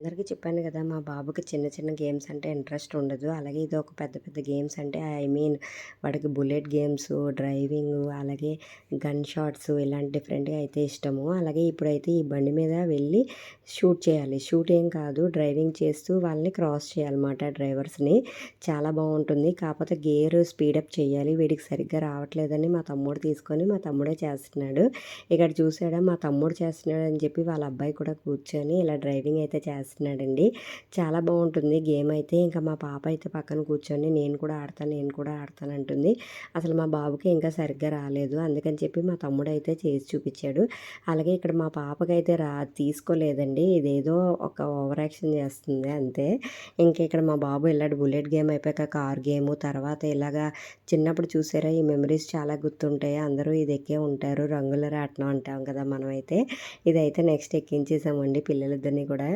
అందరికీ చెప్పాను కదా మా బాబుకి చిన్న చిన్న గేమ్స్ అంటే ఇంట్రెస్ట్ ఉండదు. అలాగే ఇది ఒక పెద్ద పెద్ద గేమ్స్ అంటే ఐ మీన్ వాడికి బుల్లెట్ గేమ్స్ డ్రైవింగ్ అలాగే గన్ షాట్స్ ఇలాంటి డిఫరెంట్గా అయితే ఇష్టము. అలాగే ఇప్పుడైతే ఈ బండి మీద వెళ్ళి షూట్ చేయాలి. షూట్ ఏం కాదు డ్రైవింగ్ చేస్తూ వాళ్ళని క్రాస్ చేయాలన్నమాట డ్రైవర్స్ని. చాలా బాగుంటుంది. కాకపోతే గేర్ స్పీడప్ చేయాలి. వీడికి సరిగ్గా రావట్లేదని మా తమ్ముడు తీసుకొని మా తమ్ముడే చేస్తున్నాడు. ఇక్కడ చూసాడా మా తమ్ముడు చేస్తున్నాడు అని చెప్పి వాళ్ళ అబ్బాయి కూడా కూర్చొని ఇలా డ్రైవింగ్ అయితే చేస్తాడు చేస్తున్నాడండి. చాలా బాగుంటుంది. గేమ్ అయితే ఇంకా మా పాప అయితే పక్కన కూర్చొని నేను కూడా ఆడతాను నేను కూడా ఆడతాను అంటుంది. అసలు మా బాబుకి ఇంకా సరిగ్గా రాలేదు. అందుకని చెప్పి మా తమ్ముడు అయితే చేసి చూపించాడు. అలాగే ఇక్కడ మా పాపకైతే రా తీసుకోలేదండి. ఇదేదో ఒక ఓవర్ యాక్షన్ చేస్తుంది అంతే. ఇంకా ఇక్కడ మా బాబు వెళ్ళాడు బుల్లెట్ గేమ్ అయిపోయాక కార్ గేమ్ తర్వాత ఇలాగా చిన్నప్పుడు చూసారా ఈ మెమరీస్ చాలా గుర్తుంటాయి. అందరూ ఇది ఎక్కే ఉంటారు. రంగుల రాట్నం అంటాం కదా మనమైతే ఇదైతే నెక్స్ట్ ఎక్కించేసామండి పిల్లలిద్దరిని కూడా.